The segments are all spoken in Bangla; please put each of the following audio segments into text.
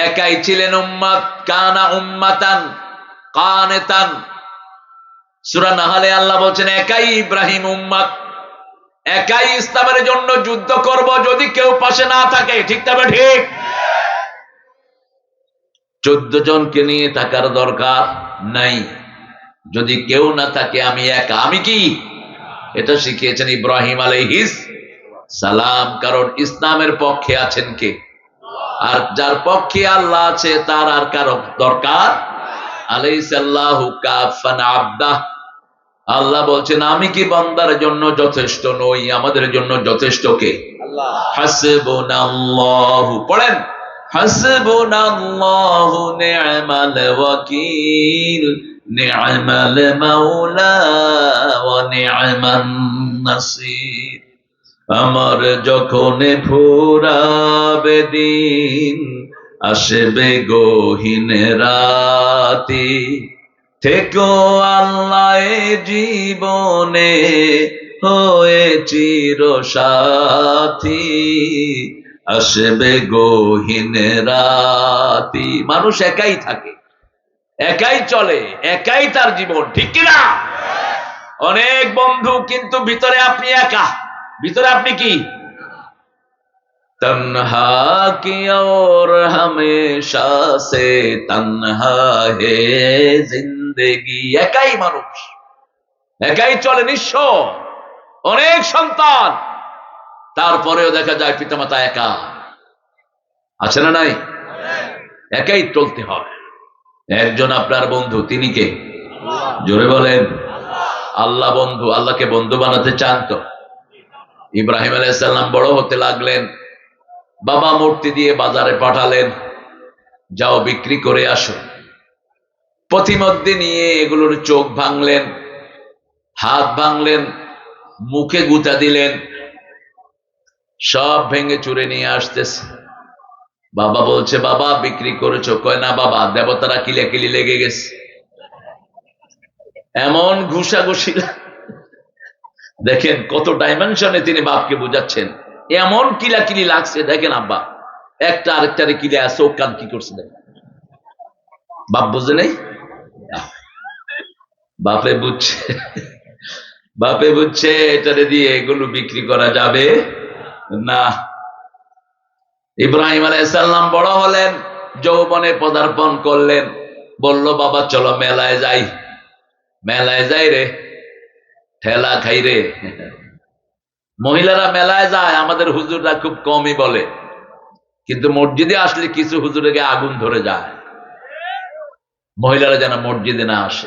একাই ছিলেন উম্মাত, কানা উম্মাতান, কানেতান। সূরা নাহালে আল্লাহ বলছেন, একাই ইব্রাহিম উম্মাত, একাই ইসলামের জন্য যুদ্ধ করব যদি কেউ পাশে না থাকে। ঠিক তবে ঠিক চোদ্দ জনকে নিয়ে থাকার দরকার নাই। যদি কেউ না থাকে, আমি একা। আমি কি? এটা শিখিয়েছেন ইব্রাহিম আলাইহিস সালাম। কারণ ইসলামের পক্ষে আছেন কে? আর যার পক্ষে আল্লাহ আছে তার আর কারও দরকার আলাইসাল্লাহু কাফান আব্দাহ। আল্লাহ বলছেন আমি কি বান্দার জন্য যথেষ্ট নই? আমাদের জন্য যথেষ্ট কে? হাসবুনাল্লাহু। পড়েন। হাসবুনাল্লাহু নি'মাল ওয়াকিল নি'মাল মাওলা ওয়া নি'মান নাসির। আমার যখন ফুরাবে দিন, আসবে গহীন রাতি। থেকো আল্লাহ জীবনে হয়ে চির সাথী আসবে গহীন রাতি। মানুষ একাই থাকে, একাই চলে, একাই তার জীবন, ঠিক কিনা? অনেক বন্ধু কিন্তু ভিতরে আপনি একা। ভিতরে আপনি কি? একাই মানুষ, একাই চলে নিঃস্ব। অনেক সন্তান, তারপরেও দেখা যায় পিতামাতা একা। আছে না নাই? একাই চলতে হয় একজন আপনার বন্ধু, তিনি কে? জোরে বলেন। আল্লাহ বন্ধু, আল্লাহকে বন্ধু বানাতে চান তো। ইব্রাহিম আলাইসাল্লাম বড় হতে লাগলেন, বাবা মূর্তি দিয়ে বাজারে পাঠালেন, যাও বিক্রি করে আসো। পথিমধ্যে নিয়ে এগুলোর চোখ ভাঙলেন, হাত ভাঙলেন, মুখে গুতা দিলেন, সব ভেঙে চুরে নিয়ে আসতেছে। বাবা বলছে, বাবা, বিক্রি করেছ? কয়, না বাবা, দেবতারা কিলে কিলি লেগে গেছে। এমন ঘুষা ঘুষাঘুষি দেখেন কত ডাইমেনশনে তিনি বাপকে বুঝাচ্ছেন। এমন কিলাকিলি লাগছে, দেখেন আব্বা, একটা আরেকটারে কিলে আছে, ও কান কি করছে দেখেন। বাপ বুঝে নেই? বাপে বুঝছে বাপে বুঝছে এটারে দিয়ে এগুলো বিক্রি করা যাবে? না। ইব্রাহিম আলাইসাল্লাম বড় হলেন, যৌবনে পদার্পণ করলেন, বলল, বাবা, চলো মেলায় যাই। মেলায় যাই রে। ঠেলা খাই রে মহিলারা মেলায় যায়, আমাদের হুজুররা খুব কমই বলে। কিন্তু মসজিদে আসলে কিছু হুজুরে আগুন ধরে যায়। মহিলারা যেন মসজিদে না আসে।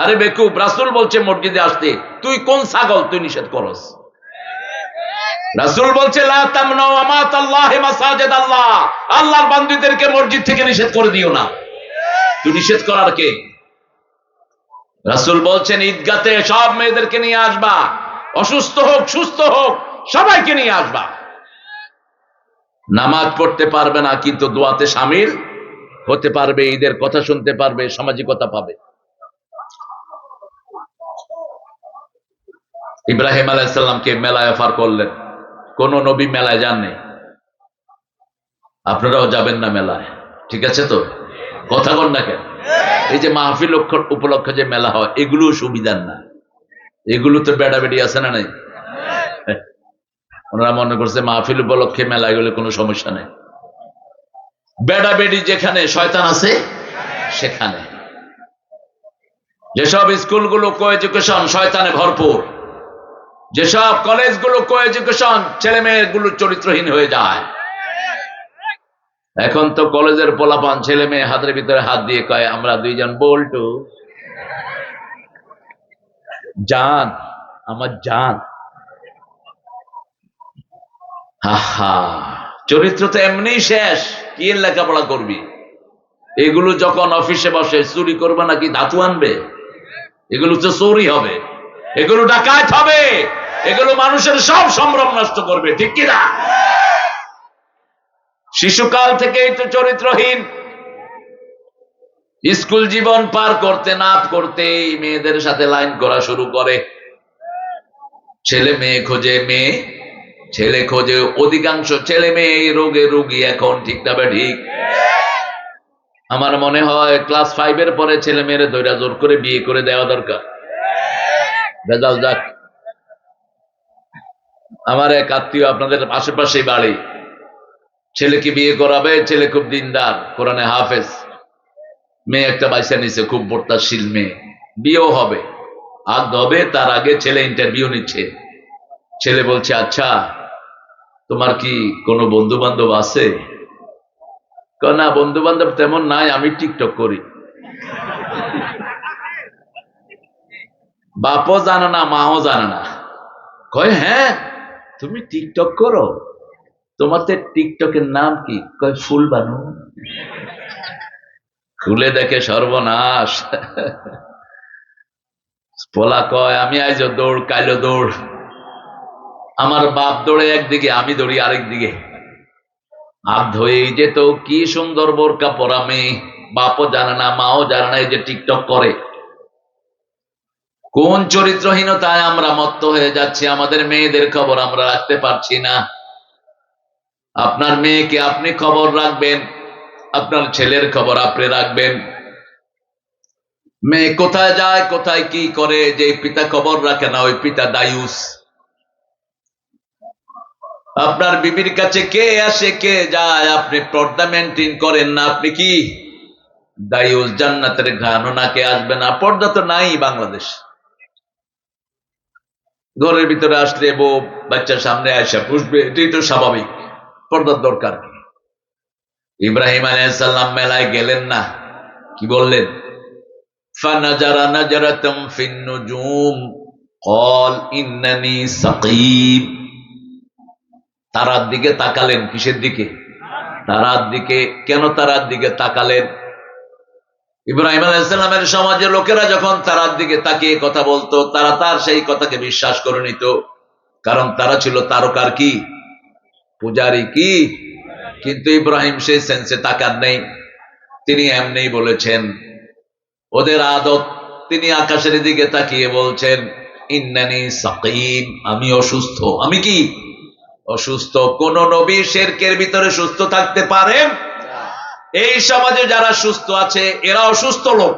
আরে বেকুব, রাসুল বলছে মসজিদে আসতে, তুই কোন ছাগল তুই নিষেধ করস? রাসুল বলছে আল্লাহ আল্লাহর বান্ধবীদেরকে মসজিদ থেকে নিষেধ করে দিও না। তুই নিষেধ করার কে? রাসুল বলছেন, ঈদগাতে সব মেয়েদেরকে নিয়ে আসবা। অসুস্থ হোক, সুস্থ হোক, সবাইকে নিয়ে আসবা। নামাজ পড়তে পারবে না, কিন্তু দোয়াতে সামিল হতে পারবে, ঈদের কথা শুনতে পারবে, সামাজিকতা পাবে। ইব্রাহিম আলাইসাল্লামকে মেলায় অফার করলেন। কোন নবী মেলায় যাননি। আপনারাও যাবেন না মেলায়, ঠিক আছে তো? কথা কন না কেন? এই যে মাহফিল উপলক্ষে যে মেলা হয় এগুলো সুবিধার না। এগুলো তো বেড়া বেড়ি আছে না নাই? ওনারা মনে করছে মাহফিল উপলক্ষে মেলা এগুলো কোনো সমস্যা নেই। বেড়া বেড়ি যেখানে, শয়তান আছে? সেখানে। যেসব স্কুলগুলো কো এডুকেশন, শয়তানে ভরপুর। যেসব কলেজগুলো কো এডুকেশন ছেলে মেয়েগুলো চরিত্রহীন হয়ে যায়। এখন তো কলেজের পোলাপান ছেলে মেয়ে হাতের ভিতরে হাত দিয়ে কয়, আমরা দুইজন বল্টু। জান, আমার জান। হা চরিত্র তো এমনি শেষ। কি লেখাপড়া করবি? এগুলো যখন অফিসে বসে, চুরি করবে নাকি ধাতু আনবে? এগুলো তো চুরি হবে। এগুলো ডাকাত হবে। এগুলো মানুষের সব সম্ভ্রম নষ্ট করবে। ঠিক কিনা শিশুকাল থেকেই তো চরিত্রহীন। স্কুল জীবন পার করতে না করতে মেয়েদের সাথে লাইন করা শুরু করে। ছেলে মেয়ে খোঁজে মেয়ে, ছেলে খোঁজে অধিকাংশ ছেলে মেয়ে এই রোগে রোগী এখন, ঠিক না ঠিক? আমার মনে হয় ক্লাস ফাইভের পরে ছেলে মেয়েরে দৈরা জোর করে বিয়ে করে দেওয়া দরকার। যাক। আমার এক আত্মীয় আপনাদের আশেপাশেই বাড়ি। ছেলেকে বিয়ে করাবে, ছেলে খুব দিনদার, কোরআনে হাফেজ। মেয়ে একটা বাইসা নিছে, খুব বর্তাশীল মেয়ে। বিয়েও হবে। আগ হবে, তার আগে ছেলে ইন্টারভিউ নিচ্ছে। ছেলে বলছে আচ্ছা তোমার কি কোনো বন্ধু বান্ধব আছে না বন্ধু বান্ধব তেমন নাই, আমি টিকটক করি। বাপও জানে না, মাও জানে না। কয় হ্যাঁ তুমি টিকটক করো? তোমাদের টিকটকের নাম কি? কয়, ফুল বানু। খুলে দেখে সর্বনাশ। পোলা কয়, আমি আজ দৌড়, কাইলো দৌড়। আমার বাপ দৌড়ে একদিকে, আমি দৌড়ি আরেক দিকে। হাত ধুয়ে যেত কি সুন্দর বোরকা পরা মেয়ে। বাপও জানে না, মাও জানে না, এই যে টিকটক করে। কোন চরিত্রহীনতায় আমরা মত্ত হয়ে যাচ্ছি, আমাদের মেয়েদের খবর আমরা রাখতে পারছি না। আপনার মেয়েকে আপনি খবর রাখবেন, আপনার ছেলের খবর আপনি রাখবেন। মেয়ে কোথায় যায়, কোথায় কি করে, যে পিতা খবর রাখে না, ওই পিতা দায়ুস। আপনার বিবির কাছে কে আসে, কে যায়, আপনি পর্দা মেনটেন করেন না, আপনি কি? দায়ুস জান্নাতের ঘ্রাণ নাকে আসবে না, পর্দা তো নাই বাংলাদেশ। ঘরের ভিতরে আসলে বউ বাচ্চার সামনে আসা পুষবে, এটাই তো স্বাভাবিক। পর্দার দরকার। কি ইব্রাহিম আলাইসাল্লাম মেলায় গেলেন না। কি বললেন? তারার দিকে তাকালেন কিসের দিকে? তারার দিকে কেন তারার দিকে তাকালেন? ইব্রাহিম আলাইসাল্লামের সমাজের লোকেরা যখন তারার দিকে তাকিয়ে কথা বলতো, তারা তার সেই কথাকে বিশ্বাস করে নিত। কারণ তারা ছিল তারকার কি? পূজারি কি? কিন্তু ইব্রাহিম সেই সেন্সে তাকার নেই। তিনি এমনি বলেছেন, ওদের আদত। তিনি আকাশের দিকে তাকিয়ে বলছেন, ইন্নানি সাকিম, আমি অসুস্থ। আমি কি? অসুস্থ। কোন নবী শেরকের ভিতরে সুস্থ থাকতে পারেন এই সমাজে যারা সুস্থ আছে, এরা অসুস্থ লোক।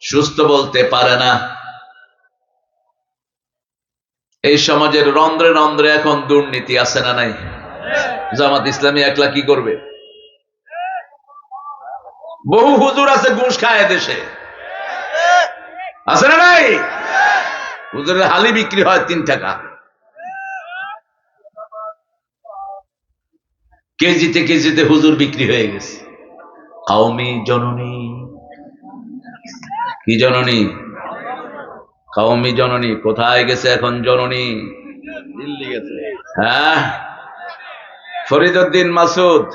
সুস্থ বলতে পারে না। এই সমাজের রন্ধ্রে রন্ধ্রে এখন দুর্নীতি আছে না নাই? জামাত ইসলামী একলা কি করবে? বহু হুজুর আছে ঘুষ খায় দেশে। আছে না নাই? হুজুরের হালি বিক্রি হয় তিন টাকা। কেজিতে কেজিতে হুজুর বিক্রি হয়ে গেছে। কাউমি জননী। কি জননী? কাউমি জননী কোথায় গেছে এখন জননী? দিল্লি গেছে। হ্যাঁ? ফরিদুদ্দিন মাসুদ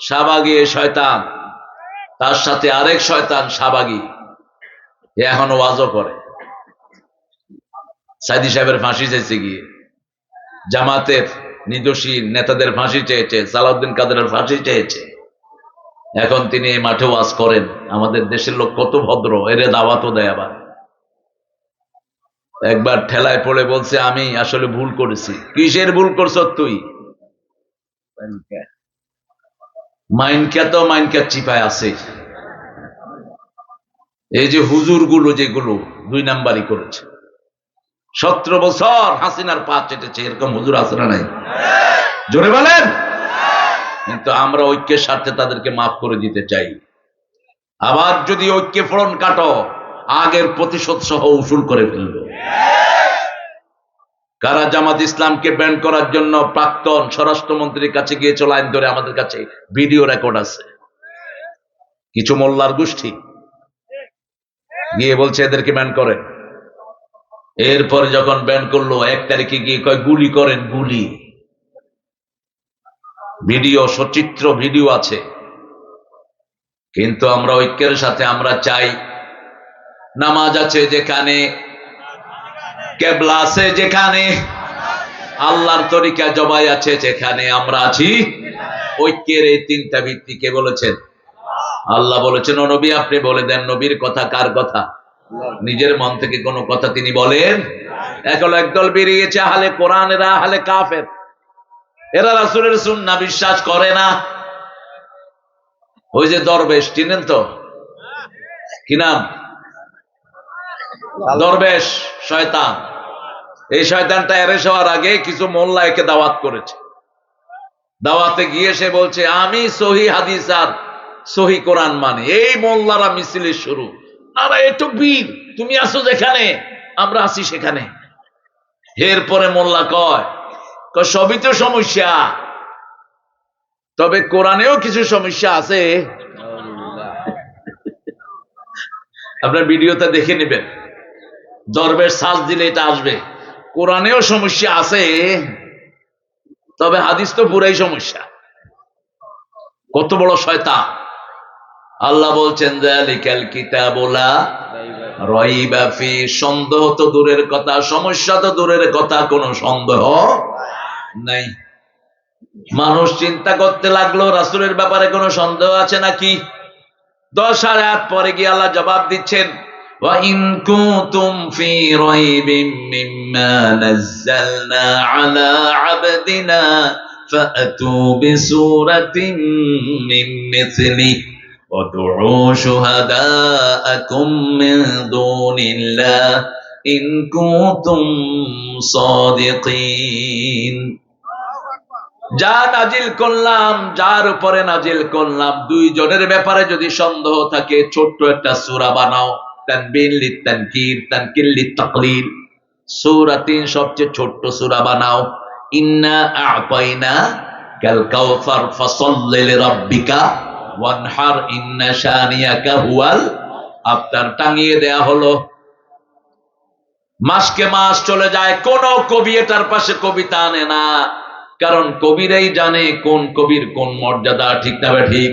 শাহবাগী এ শয়তান। তার সাথে আরেক শয়তান শাহবাগী। এ এখন ওয়াজও করে। সাইদি সাহেবের ফাঁসি চেয়েছে গিয়ে। জামাতের নিদোষী নেতাদের ফাঁসি চেয়েছে সালাউদ্দিন কাদেরের ফাঁসি চেয়েছে। এখন তিনি এই মাঠে ওয়াজ করেন। আমাদের দেশের লোক কত ভদ্র এরে দাওয়াতও দেয় আবার। একবার ঠেলায় পড়ে বলছে, আমি আসলে ভুল করেছি। কিসের ভুল করছ তুই? তো চিপায় আছে। এই যে হুজুরগুলো যেগুলো দুই নাম্বারই করেছে। সতেরো বছর হাসিনার পা চেটেছে, এরকম হুজুর আছে নাই? জোরে বলেন। কিন্তু আমরা ঐক্যের স্বার্থে তাদেরকে মাফ করে দিতে চাই। আবার যদি ঐক্যে ফোড়ন কাটো, আগের প্রতিশোধ সহ উসুল করে ফেলবে। কারা জামাত ইসলামকে ব্যান করার জন্য প্রাক্তন স্বরাষ্ট্রমন্ত্রীর কাছে গিয়েছিল আইন ধরে? আমাদের কাছে ভিডিও রেকর্ড আছে। কিছু মোল্লার গোষ্ঠী গিয়ে বলছে, এদেরকে ব্যান করে এরপরে যখন ব্যান করল, এক তারিখে গিয়ে কয়, গুলি করেন, গুলি। ভিডিও, সচিত্র, ভিডিও আছে। কিন্তু আমরা ঐক্যের সাথে আমরা চাই, নামাজ আছে যেখানে কেবলা আছে যেখানে? আল্লাহর তরিকা জবাই আছে যেখানে আমরা আছি। ঐক্যের এই তিনটা ভিত্তি কে বলেছেন? আল্লাহ বলেছেন নবী, আপনি বলে দেন, নবীর কথা কার কথা? নিজের মন থেকে কোনো কথা তিনি বলেন? এখন একদল বেরিয়েছে হালে কোরআন, এরা আহলে কাফের। এরা রাসূলের সুন্নাহ বিশ্বাস করে না। ওই যে দরবেশ, চিনেন তো? কি নাম? দরবেশ শয়তান। এই শয়তানটা এরেস হওয়ার আগে কিছু মোল্লা একে দাওয়াত করেছে। দাওয়াতে গিয়ে সে বলছে আমি সহি হাদিস আর সহি কোরআন মানে। এই মোল্লারা মিছিলের শুরু। না এটুক বীর তুমি আসো যেখানে আমরা আসি সেখানে। এরপরে মোল্লা কয় কয় সবই তো সমস্যা। তবে কোরআনেও কিছু সমস্যা আছে। আপনার ভিডিওটা দেখে নেবেন। দরবের সাজ দিলে এটা আসবে। কোরআনেও সমস্যা আছে, তবে হাদিস তো পুরাই সমস্যা। কত বড় শয়তান। আল্লাহ বলছেন সন্দেহ তো দূরের কথা, সমস্যা তো দূরের কথা, কোনো সন্দেহ নাই। মানুষ চিন্তা করতে লাগল, রাসূলের ব্যাপারে কোনো সন্দেহ আছে নাকি? দশ আয়াত পরে গিয়ে আল্লাহ জবাব দিচ্ছেন وَإِن كُنتُمْ فِي رَيْبٍ مِّمَّا نَزَّلْنَا عَلَى عَبْدِنَا فَأْتُوا بِسُورَةٍ مِّن مِّثْلِهِ وَادْعُوا شُهَدَاءَكُم مِّن دُونِ اللَّهِ إِن كُنتُمْ صَادِقِينَ যা নাজিল করলাম যার উপরে নাজিল করলাম দুইজনের ব্যাপারে যদি সন্দেহ থাকে ছোট্ট একটা সূরা বানাও তানবিন লিত তানকির তানকির লিত তাকলিল সূরা তিন সবচেয়ে ছোট্ট সূরা বানাও। ইন্না আ'তাইনা কাল কাউসার ফাসাল্লি লিরাব্বিকা ওয়ানহার, ইন্না শানিয়াকা হুয়াল। আফতার টাঙিয়ে দেয়া হলো। মাসকে মাস চলে যায়, কোন কবি এটার পাশে কবিতা আনে না। কারণ কবিরাই জানে কোন কবির কোন মর্যাদা, ঠিক না ঠিক?